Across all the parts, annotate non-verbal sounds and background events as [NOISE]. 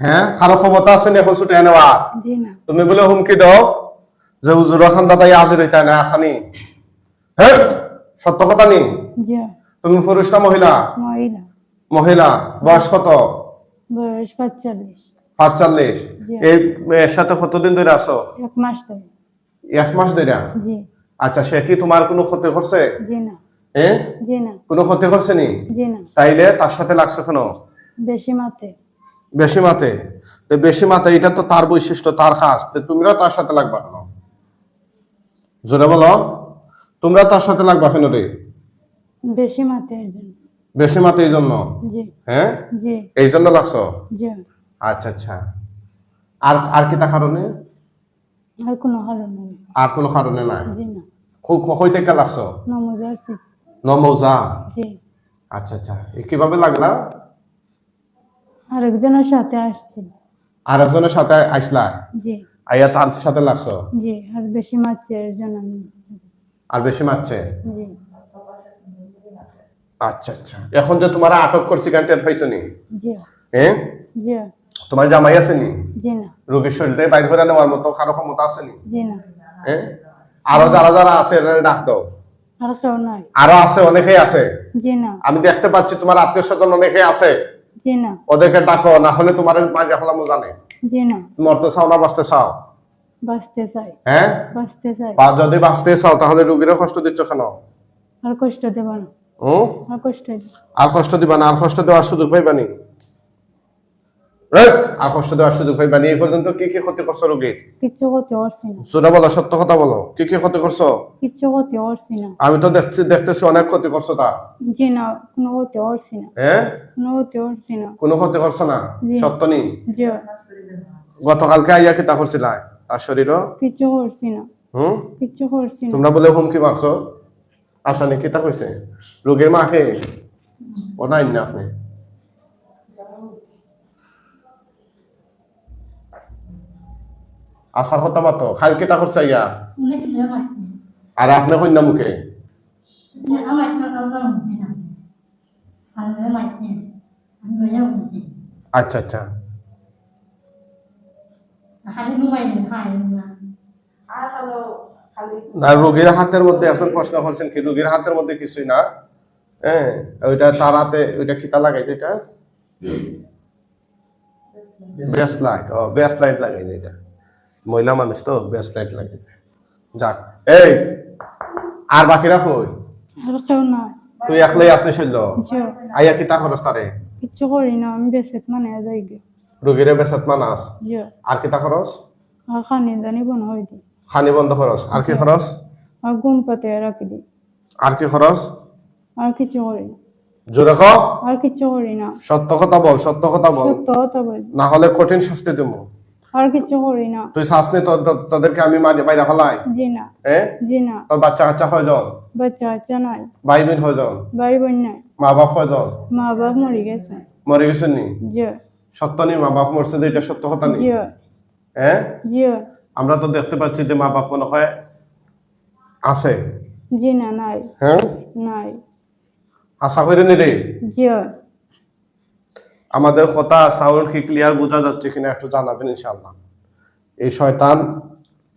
হ্যাঁ? কারও ক্ষমতা আছে নি এখন ছুটে নেওয়া তুমি বলে হুমকি দাও যে হাজির হইতা না? আসানি হ্যাঁ সত্য কথা নি? তুমি পুরুষ না মহিলা? মহিলা। বয়স কত? বয়স পাঁচচল্লিশ। পাঁচচল্লিশ। এই সাথে কতদিন ধরে আছো? এক মাস ধরে। এক মাস ধরে? আচ্ছা সে কি তোমার কোনো ক্ষতি করছে? হ্যাঁ কোনো ক্ষতি করছে নি? তাইলে তার সাথে লাগছো কেন? বেশি মাতে বেশি মাতে। তো বেশি মাতে এটা তো তার বৈশিষ্ট্য তার খাস। তো তুমিও তার সাথে লাগবা কেন? জোরে বলো। তোমরা তার সাথে লাগবা কেন রে? বেশি মাতে বেশি মাতে এই জন্য? হ্যাঁ? এই জন্য লাগছো? আচ্ছা আচ্ছা। আর আর কি তা কারণে? আর কোনো কারণ আর কোনো কারণে নাই লাগছো? নমজার জি। নমৌজা আচ্ছা আচ্ছা। কীভাবে লাগলা? আরেকজনের সাথে আসছিল আর একজনের সাথে আসলা? জি। আইয়া তার সাথে লাগছো? জি আর বেশি মারছে এর জন্য আমি। আর বেশি মারছে? জি। আচ্ছা আচ্ছা। এখন যে তোমার আটক করছি কেন টের পাইছো নি? জি। হ্যাঁ জি। তোমার জামাই আছে নি? জি না। রোগীর শরীরটাই বাইর করে নেওয়ার মতো কারও ক্ষমতা আছে নি? জি না। হ্যাঁ আরও যারা যারা আছে এরা ডাক দাও। আর কেউ নাই। আরও আছে অনেকেই আছে। জি না। আমি দেখতে পাচ্ছি তোমার আত্মীয় স্বজন অনেকেই আছে। ওদেরকে ডাকো না হলে তোমার জানে মরতে চাও না বাঁচতে চাও? বাঁচতে চাই। হ্যাঁ? বাঁচতে চাই। যদি বাঁচতে চাও তাহলে কষ্ট দিচ্ছ কেন? আর কষ্ট দেব না। আর কষ্ট দেব আর কষ্ট দিবা না আর কষ্ট দেওয়ার সুযোগ পাইবানি রাইট? আর কষ্ট দেওয়ার সুযোগ পাইবানি এই পর্যন্ত কি কি ক্ষতি করছ রোগীর কিচ্ছু না। সোজা বলো সত্য কথা বলো। কি কি ক্ষতি করছ? কিচ্ছু করতে পারছি না। আমি তো দেখছি দেখতেছি অনেক ক্ষতি করছ তা। জি না কোনো করতে পারছি না। হ্যাঁ? কোনো করতে পারছি না। কোনো ক্ষতি করছ না? সত্য নি? জি। গতকালকে আইয়া কিতা করছিলা? তার শরীরও? কিচ্ছু করছি না। হুম? কিচ্ছু করছি না। তোমরা বলে হুমকি মারছো? আসানি কিতা কইছে? রোগীর মাকে? ও না আপনি? আসার কথা মাতো খাল কেটা করছে ইয়া? আর আপনি কন্যা মুখে আচ্ছা আচ্ছা। না। না রোগীর হাতের মধ্যে এখন প্রশ্ন করছেন কি রোগীর হাতের মধ্যে কিছুই না? হ্যাঁ ওইটা তার হাতে ওইটা কিতা লাগাইছে এটা। ব্যাস লাইট ও ব্যাস লাইট লাগাইছে এটা। মহিলা মানুষ তো লাইট লাগাইছে যাক। এই আর বাকিরা কই আর কেউ নাই। তুই একলাই আসনি শৈল আইয়া কিতা খরচ তারে কিচ্ছু করি না আমি বেসেত মানে যাই গে রোগীরে বেসাত মানাস আর কিতা খরচ আর খানি জানি বন হয়ে দি। খানি বন্ধ খরচ আর কি খরচ আর ঘুম পাতে রাখি দি। আর কি খরচ আর কিছু করি না। জোরে কও আর কিছু করি না। সত্য কথা বল সত্য কথা বল। সত্য কথা বলি। না হলে কঠিন শাস্তি দেবো আর কিছু করি না। তুই শ্বাস নে তোদেরকে আমি বাইরে ফেলাই? জি না। হ্যাঁ জি না। তোর বাচ্চা কাচ্চা হয়জন বাচ্চা বাচ্চা নাই। ভাই বোন হয়জন ভাই বোন নাই। মা বাপ হয়জন মা বাপ মরে গেছে। মরে গেছেন নি? জি। সত্য নি? মা বাপ মরছে এটা সত্য কথা নি? জি। হ্যাঁ জি। আমরা তো দেখতে পাচ্ছি যে মা বাপ মনে হয় আছে। জি না নাই। হ্যাঁ? নাই। আশা করে নিলে জি। আমাদের কথা সাউন্ড কি ক্লিয়ার বোঝা যাচ্ছে কিনা একটু জানাবেন ইনশাল্লাহ এই শয়তান,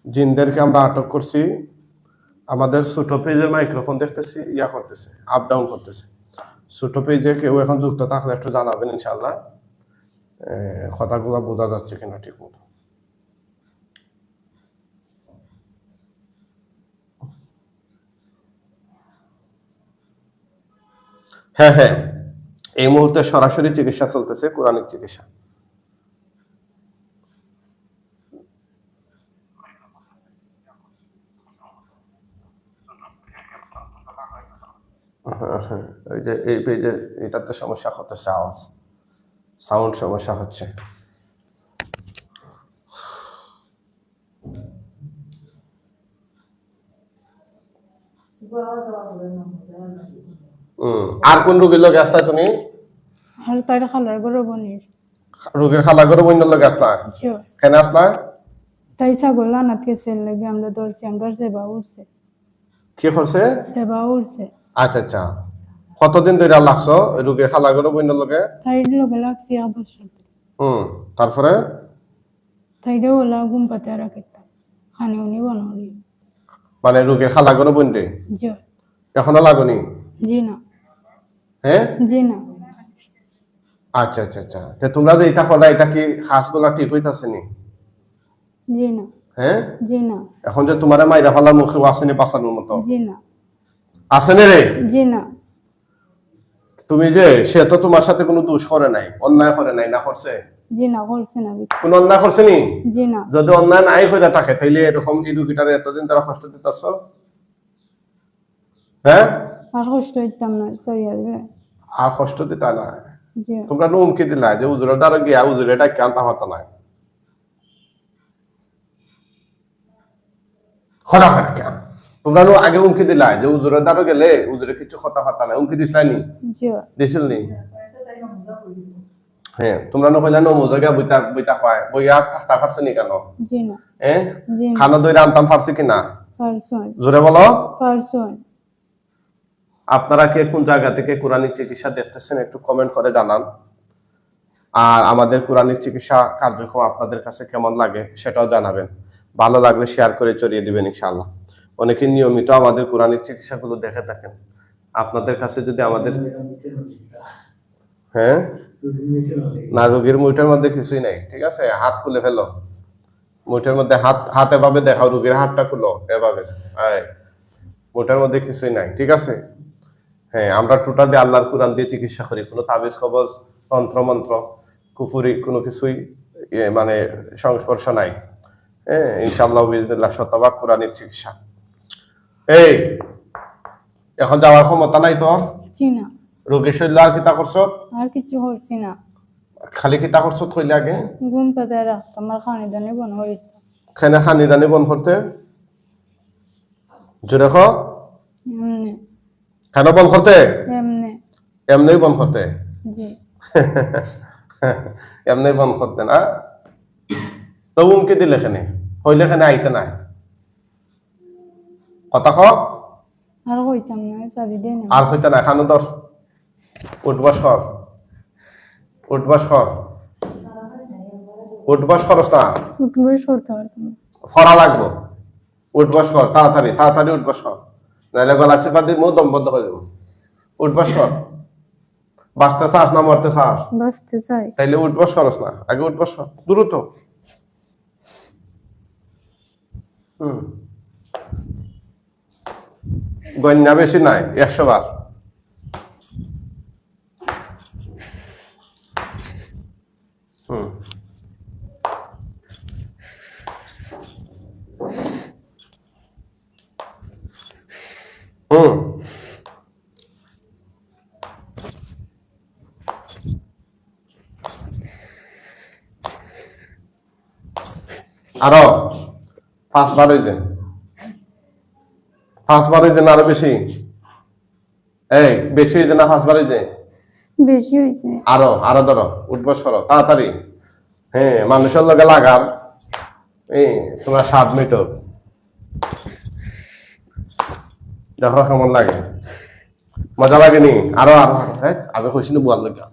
জিনদেরকে আমরা আটক করছি। আমাদের ছোট পেজের মাইক্রোফোন দেখতেছি, ইয়া করতেছে আপ ডাউন করতেছে। ছোট পেজে কেউ এখন যুক্ত থাকলে একটু জানাবেন ইনশাল্লাহ কথাগুলো বোঝা যাচ্ছে কিনা ঠিক মতো। হ্যাঁ হ্যাঁ। এই মুহূর্তে সরাসরি চিকিৎসা চলতেছে কোরআনিক চিকিৎসা। হ্যাঁ হ্যাঁ ওই যে এই পেজে এটাতে সমস্যা হতেছে আওয়াজ। সাউন্ড সমস্যা হচ্ছে। হুম আর কোন রোগীর লোক আসলা তুমি আর তার খালার গরু বনির রোগীর খালা করে বন্য লোক আসলা কেন আসলা তাই ছাগল আনাত গেছে লাগে আমরা ধরছি আমরা সেবা উঠছে কি করছে সেবা উঠছে আচ্ছা আচ্ছা। কতদিন ধরে লাগছো রোগীর খালা করে বন্য লোকে তাই লগে লাগছে সাথে হুম তারপরে তাইরে ওলা ঘুম পাতে রাখিতাম খানি উনি বনলি মানে রোগের খালা করে বন্ধে জি এখনও লাগনি? জি না হ্যাঁ জি না আচ্ছা আচ্ছা আচ্ছা। তে তোমরা যে এটা করা এটা কি খাসগুলা ঠিক হইতাছে নি? জি না। হ্যাঁ জি না। এখন যে তোমার মাইরা ফালা মুখে আসেনি বাঁচানোর মতো? জি না। আসেনি রে জি না। তুমি যে সে তো তোমার সাথে কোনো দোষ করে নাই অন্যায় করে নাই না করছে জি না করছে না কোন অন্যায় করছে নি? জি না। যদি অন্যায় নাই হয়ে থাকে তাইলে এরকম এই রুগীটার এতদিন তারা কষ্ট দিতেছ হ্যাঁ আর কষ্ট হইতাম না দিবে আর কষ্ট দিতা না তোমরা নুমকি দিলা যে উজুরের দ্বারা গিয়া উজুরে ডাকি আনতে পারতো না খরা ফাটকা তোমরা আগে উমকি দিলা যে উজুরের দ্বারা গেলে উজুরে কিছু কথা ফাটা নাই। উমকি নি? দিছিল নি? হ্যাঁ তোমরা মজাগা বইতা বইতা পায়। বইয়া থাকতা পারছে নি কেন? জি না। হ্যাঁ খানা দইরা আনতাম পারছে কিনা জোরে বলো। আপনারা কে কোন জায়গা থেকে কোরআনিক চিকিৎসা দেখতেছেন একটু কমেন্ট করে জানান। আর আমাদের কোরআনিক চিকিৎসা কার্যক্রম আপনাদের কাছে কেমন লাগে সেটাও জানাবেন। ভালো লাগলে শেয়ার করে চড়িয়ে দিবেন ইনশাআল্লাহ। অনেকে নিয়মিত আমাদের কোরআনিক চিকিৎসাগুলো দেখে থাকেন। আপনাদের কাছে যদি আমাদের হ্যাঁ? না, রোগীর মুইটার মধ্যে কিছুই নাই, ঠিক আছে? হাত খুলে ফেলো। মুইটার মধ্যে হাত হাত এভাবে দেখাও, রোগীর হাতটা খুলো এভাবে। মুইটার মধ্যে কিছুই নাই, ঠিক আছে? হ্যাঁ আমরা টোটাল আল্লাহর কোরআন দিয়ে চিকিৎসা করি। কোনো তাবিজ কবজ তন্ত্র মন্ত্র কুফুরি কোনো কিছুই মানে সংস্পর্শ নাই। হ্যাঁ ইনশাআল্লাহ বিজনিল্লাহ শতভাগ কোরআনের চিকিৎসা। এই এখন যাওয়ার ক্ষমতা নাই তোর? না। শৈল আর কিতা করছ? আর কিছু করছি না। খালি কিতা করছ থইলে আগে? ঘুম পাতে রাখতাম আর খানি দানি বন হইতাম খানে খানি দানি বন্ধ করতে? জোরে কেন বন্ধ করতে এমনি। এমনি বন্ধ করতে জি। [LAUGHS] এমনি বন্ধ করতে না? তো উমকে দিলে খানে হইলে খানে আইতে নাই? কথা আর হইতাম না চারি দিন আর হইতে নাই? খানো দর। উঠবাস কর উঠবাস কর উঠবাস খরচ না? উঠবে সরতে পারতাম না। ফরা লাগবো। উঠবাস কর তাড়াতাড়ি তাড়াতাড়ি উঠবাস কর নাহলে গলা চিপা দিয়ে মুখ দম বন্ধ হয়ে যাব। উঠবাস কর। বাঁচতে চাস না মরতে চাস? বাঁচতে চাই। তাইলে উঠবাস করস না আগে উঠবাস কর দ্রুত। হুম। গন্যা বেশি নাই একশো বার। আরও পাঁচবার হইছে। পাঁচবার হইছে না আরও বেশি? এই বেশি হইছে না পাঁচবার হইছে? বেশি হয়েছে আরও আরও ধরো উঠবস করো তাড়াতাড়ি। হ্যাঁ মানুষের লগে লাগার। এই তোমার সাত মিটার দেখো কেমন লাগে। মজা লাগেনি? আরও আরও হ্যাঁ আমি কইছিলাম বুয়ার লাগে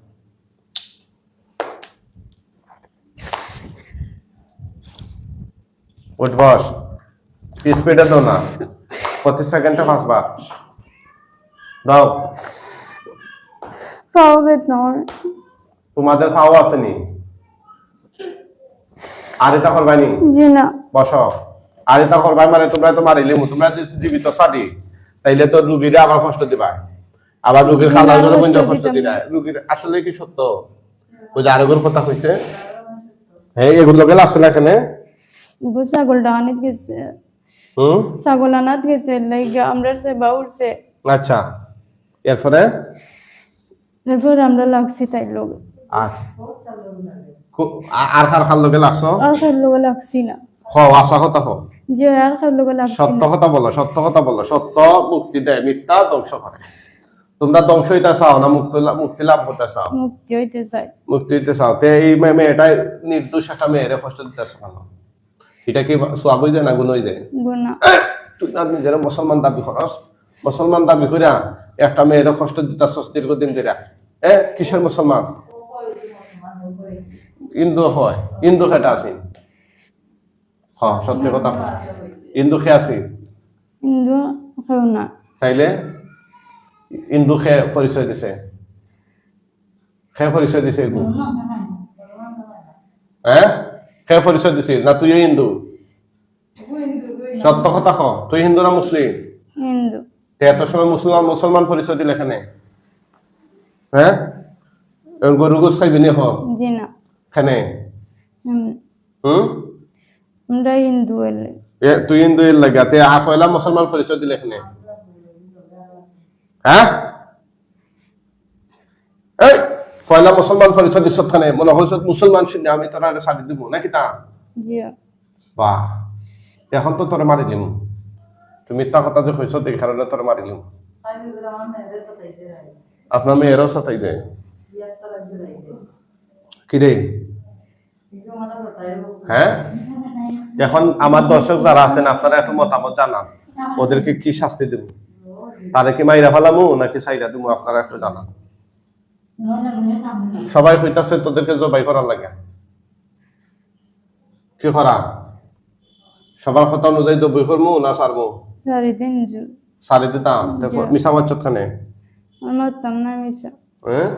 উঠবস। স্পিডে দাও না। প্রতি সেকেন্ডে পাঁচবার দাও। পাও বেতন তোমাদের ফাও আসেনি। আর এটা করবানি? জি না। বস। আর এটা করবাই মানে তোমরা তো মারিলে তোমরা যদি জীবিত সাদি তাইলে তো রুগীরে আবার কষ্ট দিবা। আবার রুগীর খালার না, জন্য কষ্ট কষ্ট দিবা। রুগীর আসলে কি সত্য? ওই যে আরোগ্যর কথা কইছে। হ্যাঁ এগুলোকে লাগছে না এখানে। গেছে। ছাগল আনাত গেছে আমরা আচ্ছা এরপরে? এরপর আমরা লাগছি তাই লোক। আচ্ছা। আর কার লোকে লাগছো? আর না। হ আশা কথা হ যে আর লোক লাগছি সত্য কথা বলো সত্য কথা বলো সত্য মুক্তি দেয় মিথ্যা ধ্বংস করে। তোমরা ধ্বংস হইতে চাও না মুক্তি মুক্তি লাভ করতে চাও? মুক্তি হইতে চাই। মুক্তি হইতে চাও। তে এই মেয়েটাই নির্দোষ একটা মেয়েরে কষ্ট দিতে কেন এটা কি সোয়াবই যায় না গুণই গুনা তুই না নিজের মুসলমান দাবি করস মুসলমান দাবি করিয়া একটা মেয়েরে কষ্ট দিতে দীর্ঘদিন ধরে এ কিসের মুসলমান ইন্দু হয় ইন্দু খেটা আছি সত্যি কথা। ইন্দু খে আছি কেউ না। তাইলে ইন্দু খে পরিচয় দিছে। খে পরিচয় দিছে হ্যাঁ খে পরিচয় দিছিল না তুইও হিন্দু? সত্য কথা ক তুই হিন্দু না মুসলিম? হিন্দু। এত সময় মুসলমান মুসলমান পরিচয় দিলে এখানে? হ্যাঁ গরু গোস খাইবি নি হ জি না। খানে উম, হুম? আমরা হিন্দু এলে এ তুই হিন্দু এর লাগা তে আ পয়লা মুসলমান পরিচয় দিলে এখানে? হ্যাঁ পয়লা মুসলমান পরিচয় দিছত খানে মনে হইছ মুসলমান শুনে আমি তোরা সাদি দিব নাকি তা? বাহ। এখন তো তোরে মারিলিম তুমি মিথ্যা কথা যে কইছ এই কারণে তোরে মারিলিম আপনার মেয়েরও সাথে দেয়। কি রে? হ্যাঁ? এখন আমার দর্শক যারা আছেন আপনারা একটু মতামত জানান। ওদেরকে কি শাস্তি দেব? তারে কি মাইরা ফেলামু নাকি সাইরা দিব আপনারা একটু জানান। সবাই কইতাছে তোদেরকে জবাই করার লাগে কি করা সবার কথা অনুযায়ী জবাই করমু না সারমু চারিদিন জু সারি দিতাম মিশা মারছত খানে আমি মারতাম না মিশা হ্যাঁ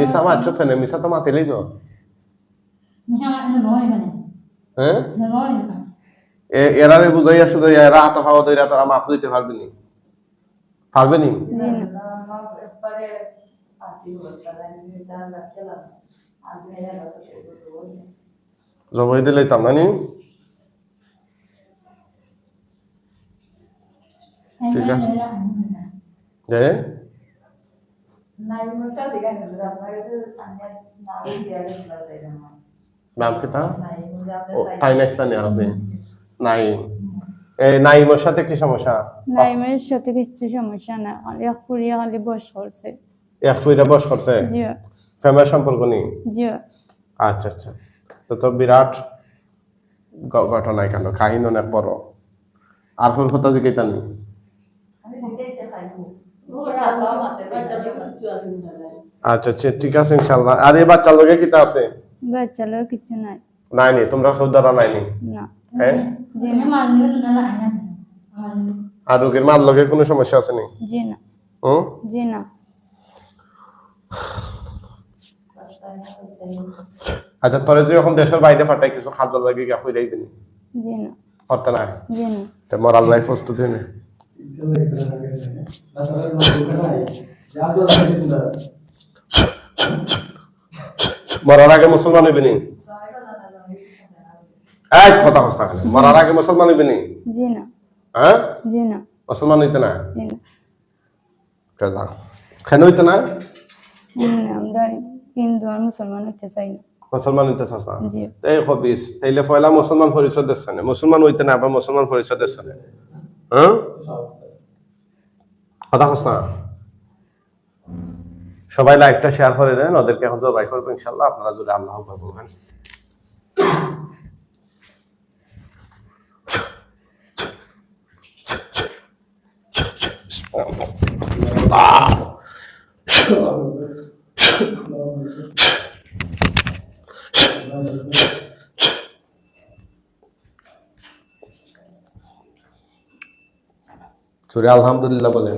মিশা মারছত খানে মিশা তো মাতিলেই তো হ্যাঁ এ- এরারে বুঝাইয়া শুধু এরা হাত খাওয়া দইরা তোরা মাফ দিতে পারবি নি পারবে নি জবাই দিলে তাম না নি ঠিক আছে যে নাই নাইমের সাথে কি সমস্যা নাইমের সাথে কিছু সমস্যা না খালি এক খালি বস করছে এক ফুইরা বস করছে? জি। ফেমাস সম্পর্ক নেই? আচ্ছা আচ্ছা। তো তো বিরাট ঘটনা কেন কাহিনী অনেক বড়। আর ফুল কথা নেই আচ্ছা আচ্ছা ঠিক আছে ইনশাল্লাহ। আর এই বাচ্চার লগে কিতা আছে? বাচ্চা লোক কিছু নাই। নাই নি? তোমরা খুব ধরা নাই নি? না। হ্যাঁ? আর রোগীর মার লগে কোনো সমস্যা আছে নি? জি না। হুম? জি না। আচ্ছা তোরে যে এখন দেশের বাইরে পাঠাই কিছু খাদ্য লাগে গিয়া হয়ে যাইবি নি? জি না। হতে না জি না। তো মরাল লাই প্রস্তুতি নে। মরার আগে মুসলমান হইবি নি? এক কথা হস্তা মরার আগে মুসলমান হইবি নি? জি না। হ্যাঁ? জি না। মুসলমান হইতে না? জি না। কেন হইতে না? আমরা হিন্দু আর মুসলমান হতে চাই না। মুসলমান হইতে চাস না? জি। এই হবিস তাইলে পয়লা মুসলমান পরিচয় দিচ্ছে মুসলমান হইতে না আবার মুসলমান পরিচয় দিচ্ছে হ্যাঁ? কথা হস না। সবাই লাইকটা শেয়ার করে দেন ওদেরকে এখন জবাই করব ইনশাল্লাহ আপনারা যদি আল্লাহ করবেন বলবেন। সুরে আলহামদুলিল্লাহ বলেন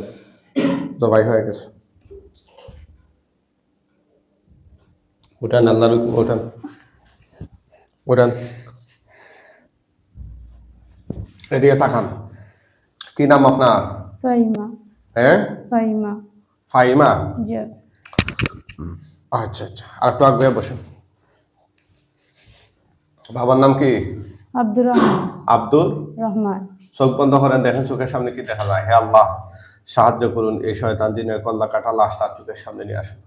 জবাই হয়ে গেছে। উঠান আল্লাহর উঠান। উঠান। এদিকে তাকান। কি নাম আপনার? ফাইমা হ্যাঁ? ফাইমা ফাইমা আচ্ছা আচ্ছা। আর একটু আগে বসেন। বাবার নাম কি? আব্দুর রহমান। আব্দুল? রহমান। চোখ বন্ধ করেন দেখেন চোখের সামনে কি দেখা যায়। হে আল্লাহ সাহায্য করুন এই শয়তান দিনের কল্লা কাটা লাশ তার চোখের সামনে নিয়ে আসুন।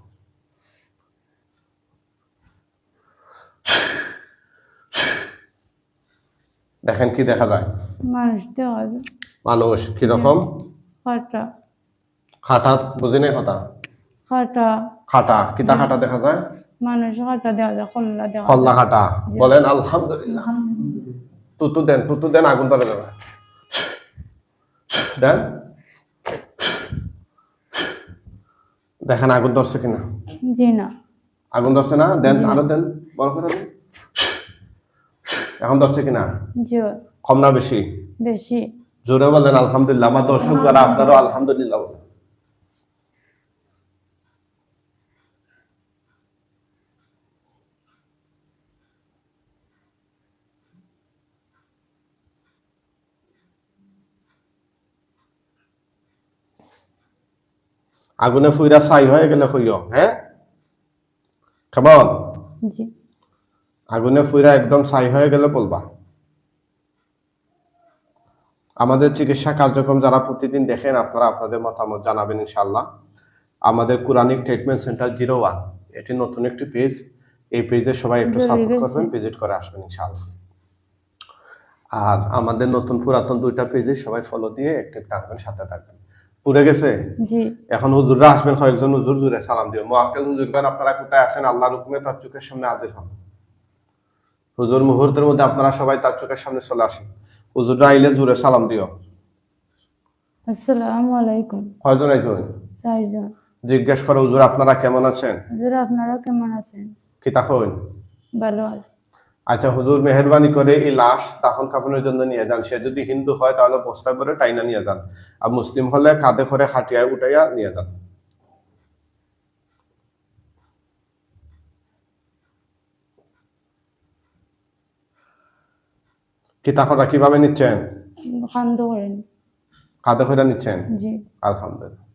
দেখেন কি দেখা যায়? মানুষ মানুষ কীরকম? খাটা খাটা বুঝি নাই কথা? খাটা খাটা কিতা খাটা দেখা যায়? মানুষ খাটা দেওয়া যায় কল্লা দেওয়া কল্লা খাটা বলেন আলহামদুলিল্লাহ। তুতু দেন তুতু দেন আগুন ধরে দেবে দেন। দেখেন আগুন ধরছে কিনা। জি না। আগুন ধরছে না? দেন আরও দেন বড় করে দেন। এখন ধরছে কিনা? জি। কম না বেশি? বেশি। জোরে বলেন আলহামদুলিল্লাহ। আমার দর্শক যারা আপনারও আলহামদুলিল্লাহ বলেন। আগুনে ফুইরা ছাই হয়ে গেলে হইও হ্যাঁ কেমন আগুনে ফুইরা একদম ছাই হয়ে গেলে বলবা আমাদের চিকিৎসা কার্যক্রম যারা প্রতিদিন দেখেন আপনারা আপনাদের মতামত জানাবেন ইনশাল্লাহ আমাদের Quranic treatment centre zero one এটি নতুন একটি পেজ এই পেজে সবাই একটু সাপোর্ট করবেন ভিজিট করে আসবেন ইনশাল্লাহ আর আমাদের নতুন পুরাতন দুইটা পেজে সবাই ফলো দিয়ে অ্যাক্টিভ থাকবেন সাথে থাকবেন। পুরে গেছে? এখন হুজুররা আসবেন কয়েকজন হুজুর জুড়ে সালাম দিও মোয়াক্কেল হুজুরগণ আপনারা কোথায় আছেন? আল্লাহর হুকুমে তার চোখের সামনে হাজির হন। হুজুর মুহূর্তের মধ্যে আপনারা সবাই তার চোখের সামনে চলে আসেন। হুজুররা আইলে জুড়ে সালাম দিও। আসসালামু আলাইকুম। কয়জন আইছেন? চারজন। জিজ্ঞেস করো হুজুর আপনারা কেমন আছেন? হুজুর আপনারা কেমন আছেন? কি ভালো আছে। আচ্ছা হুজুর মেহরবানি করে এই লাশ দাফন কাফনের জন্য নিয়ে যান। সে যদি হিন্দু হয় তাহলে বস্তা করে টাইনা নিয়ে যান। আর মুসলিম হলে কাঁধে করে হাটিয়ায় উঠাইয়া নিয়ে যান। কি কীভাবে নিচ্ছেন? কাঁধে করে নিচ্ছেন? আলহামদুলিল্লাহ।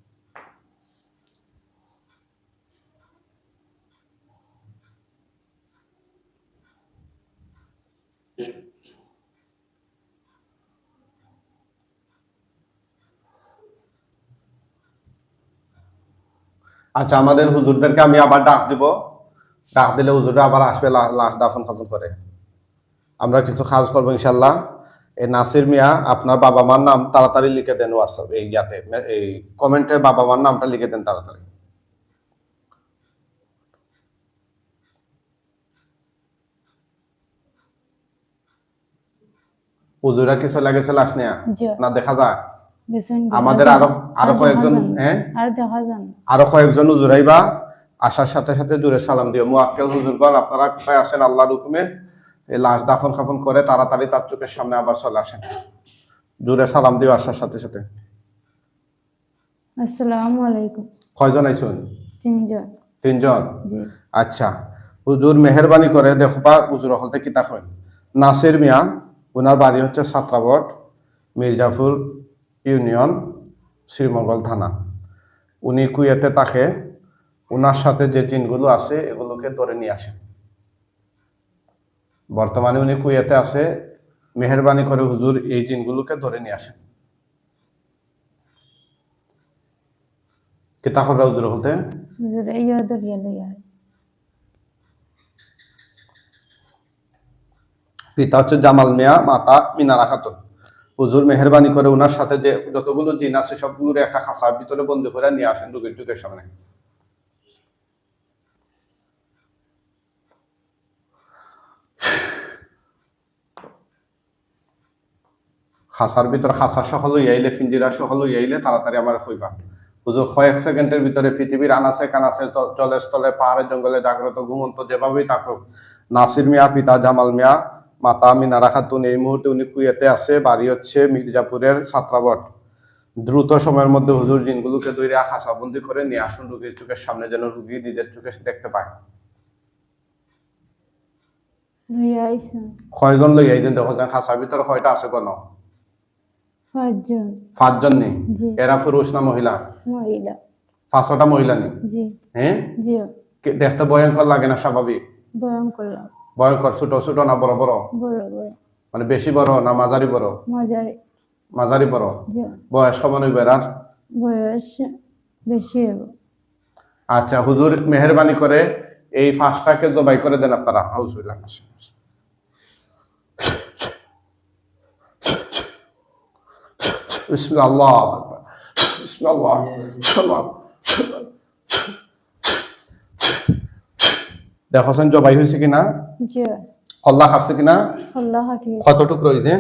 আচ্ছা আমাদের হুজুরদেরকে আমি আবার ডাক দিব। ডাক দিলে হুজুররা আবার আসবে লাশ দাফন কাফন করে। আমরা কিছু কাজ করব ইনশাল্লাহ। এই নাসির মিয়া আপনার বাবা মার নাম তাড়াতাড়ি লিখে দেন হোয়াটসঅ্যাপ এই ইয়াতে এই কমেন্টে বাবা মার নামটা লিখে দেন তাড়াতাড়ি। হুজুরা কিছু লাগেছে লাশ নেয়া? না দেখা যায়? আমাদের আরও আরও কয়েকজন হ্যাঁ? আর দেখা কয়েকজন হুজুরাইবা আসার সাথে সাথে জুড়ে সালাম দিও। মুআক্কেল হুজুরগণ আপনারা কোথায় আছেন আল্লাহর হুকুমে? এই লাশ দাফন কাফন করে তাড়াতাড়ি তার চোখের সামনে আবার চলে আসেন। জুড়ে সালাম দিও আসার সাথে সাথে। আসসালামু আলাইকুম। কয়জন আইসুন তিনজন। তিনজন? আচ্ছা। হুজুর মেহরবানি করে দেখবা হুজুর হলতে কিতা কইন নাসির মিয়া ওনার বাড়ি হচ্ছে সাত্রাবট মির্জাপুর ইউনিয়ন শ্রীমঙ্গল থানা। উনি কুয়েতে তাকে ওনার সাথে যে জিনগুলো আছে এগুলোকে ধরে নিয়ে আসেন। বর্তমানে উনি কুয়েতে আছে মেহরবানি করে হুজুর এই জিনগুলোকে ধরে নিয়ে আসেন। কিতা করে হুজুর হতে হুজুর দরিয়া লইয়া পিতা হচ্ছে জামাল মিয়া মাতা মিনারা খাতুন। হুজুর মেহরবানি করে ওনার সাথে যে যতগুলো জিন আছে সবগুলোর একটা খাঁচার ভিতরে বন্দি করে নিয়ে আসেন রুগীর চোখের সামনে। খাঁচার ভিতরে খাঁচা সহ লইয়াইলে ফিঞ্জিরা সহ লইয়াইলে তাড়াতাড়ি আমার হইবা। হুজুর কয়েক সেকেন্ডের ভিতরে পৃথিবীর আনাচে কানাচে জ- জলে স্থলে পাহাড়ে জঙ্গলে জাগ্রত, ঘুমন্ত যেভাবেই থাকুক, নাসির মিয়া, পিতা জামাল মিয়া মাতা মিনারা খাতুন এই মুহূর্তে উনি কুয়েতে আছে বাড়ি হচ্ছে মির্জাপুরের ছাত্রাবট দ্রুত সময়ের মধ্যে হুজুর জিনগুলোকে দৈরা খাঁচাবন্দি করে নিয়ে আসুন রুগীর চোখের সামনে যেন রুগী নিজের চোখে দেখতে পায়। কয়জন লই এই দেখো যেন খাঁচার ভিতরে কয়টা আছে কোনো? পাঁচজন। পাঁচজন নেই? এরা পুরুষ না মহিলা? মহিলা। পাঁচটা মহিলা নেই? জি। হ্যাঁ? দেখতে ভয়ঙ্কর লাগে না স্বাভাবিক? ভয়ঙ্কর ছোট ছোট না বড় বড়? মানে বেশি বড় না মাঝারি বড়? মাঝারি বড়? বয়স কমান হইবে আর বয়স বেশি আচ্ছা হুজুর মেহরবানি করে এই ফাঁসটাকে জবাই করে দেন আপনারা। হাউজুল্লাহ বিসমিল্লাহ আল্লাহু আকবার। বিসমিল্লাহ দেখছেন জবাই হয়েছে কিনা? জি। কল্লা খাচ্ছে কিনা? হাঁটি কতটুক রয়েছে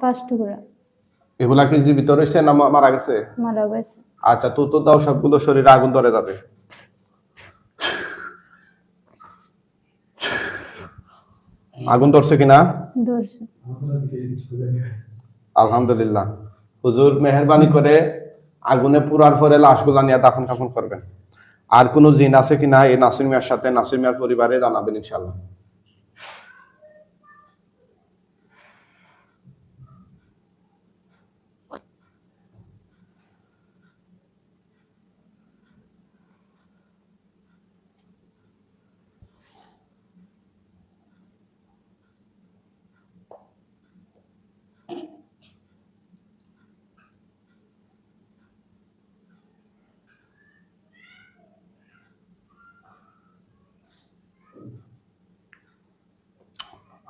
পাঁচ টুকরা এগুলা কি জীবিত রয়েছে না মারা গেছে? মারা গেছে। আচ্ছা তো তো দাও সবগুলো শরীরে আগুন ধরে যাবে আগুন ধরছে কিনা? ধরছে আলহামদুলিল্লাহ। হুজুর মেহরবানি করে আগুনে পুরার পরে লাশগুলা নিয়ে দাফন কাফন করবেন আর কোনো জিন আছে কিনা এই নাসির মিয়ার সাথে নাসির মিয়ার পরিবারে জানাবেন ইনশাল্লাহ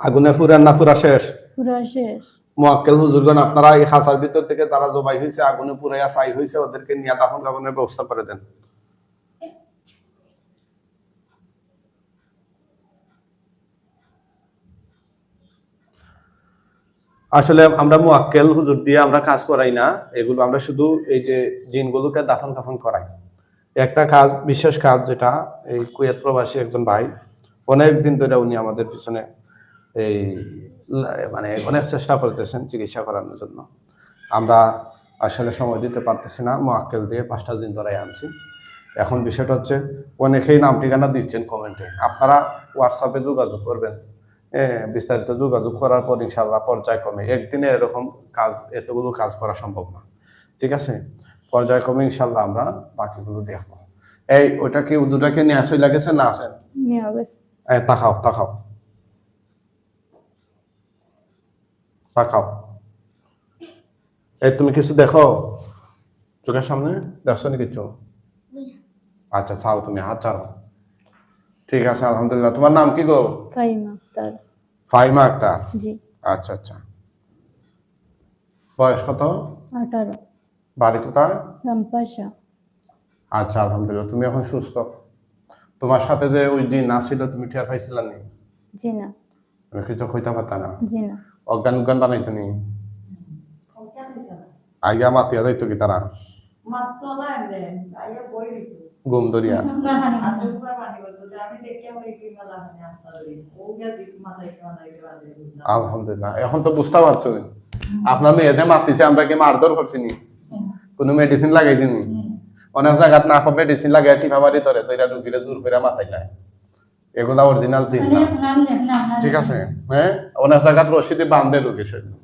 আগুনে ফুরান না ফুরা শেষ? পুরা শেষ। মোয়াক্কেল হুজুরগণ আপনারা এই খাঁচার ভিতর থেকে তারা জবাই হয়েছে আগুনে পুরাইয়া ছাই হয়েছে ওদেরকে নিয়ে দাফন কাফনের ব্যবস্থা করে দেন। আসলে আমরা মোয়াক্কেল হুজুর দিয়ে আমরা কাজ করাই না। এগুলো আমরা শুধু এই যে জিনগুলোকে দাফন কাফন করাই। একটা কাজ বিশেষ কাজ যেটা এই কুয়েত প্রবাসী একজন ভাই অনেক দিন ধরে উনি আমাদের পিছনে এই মানে অনেক চেষ্টা করতেছেন চিকিৎসা করানোর জন্য। আমরা আসলে সময় দিতে পারতেছি না মোয়াক্কেল দিয়ে পাঁচটা দিন ধরে আনছি। এখন বিষয়টা হচ্ছে অনেকেই নাম ঠিকানা দিচ্ছেন কমেন্টে। আপনারা হোয়াটসঅ্যাপে যোগাযোগ করবেন। হ্যাঁ বিস্তারিত যোগাযোগ করার পর ইনশাল্লাহ পর্যায়ক্রমে একদিনে এরকম কাজ এতগুলো কাজ করা সম্ভব না। ঠিক আছে? পর্যায়ক্রমে ইনশাল্লাহ আমরা বাকিগুলো দেখব। এই ওটা কি দুটাকে নিয়ে আসে লাগেছে না আছেন নিয়ে তাকাও তাকাও। তাকাও এই তুমি কিছু দেখো? চোখের সামনে? দেখছ নি কিছু? আচ্ছা চাও তুমি হাত চালো ঠিক আছে আলহামদুলিল্লাহ। তোমার নাম কি গো? ফাইমা তার ফাইমা আক্তার? জি। আচ্ছা আচ্ছা। বয়স কত? আঠারো। বাড়ি কোথায়? রামপাশা। আচ্ছা আলহামদুলিল্লাহ তুমি এখন সুস্থ। তোমার সাথে যে ওই দিন না তুমি টের পাইছিলা নি? জি না। তুমি কিছু কইতে পারতা না? জি না। অজ্ঞান উজ্ঞান বানাইতো নি আইয়া মাতিয়া যাইতো কি তারা মাত্র না একদিন আইয়া বই দিত গুম দরিয়া না পানি আসে উপরে পানি বলতো যে আমি দেখি আমার কি মালা আসতে পারি ও গিয়া দিক মাথায় কি মাথায় কি বাঁধে বুঝলাম আলহামদুলিল্লাহ এখন তো বুঝতে পারছ আপনার মেয়েতে মারতেছে আমরা কি মারধর করছি নি কোনো মেডিসিন লাগাই দিনি অনেক জায়গাত না মেডিসিন লাগাই টিপা বাড়ি ধরে তো এটা ঢুকিলে জোর করে মাথায় যায় এগুলা অরিজিনাল জিন না ঠিক আছে হ্যাঁ? অনেক জায়গাত রশিদি বান্ধে ঢুকে শরীর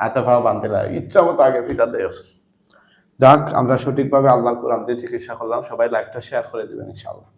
হাতে ভাও বান্ধে লাগে। ইচ্ছা মতো আগে ফিটা দেয় যাক আমরা সঠিকভাবে আল্লাহ কোরআন দিয়ে চিকিৎসা করলাম। সবাই লাইকটা শেয়ার করে দিবেন ইনশাআল্লাহ।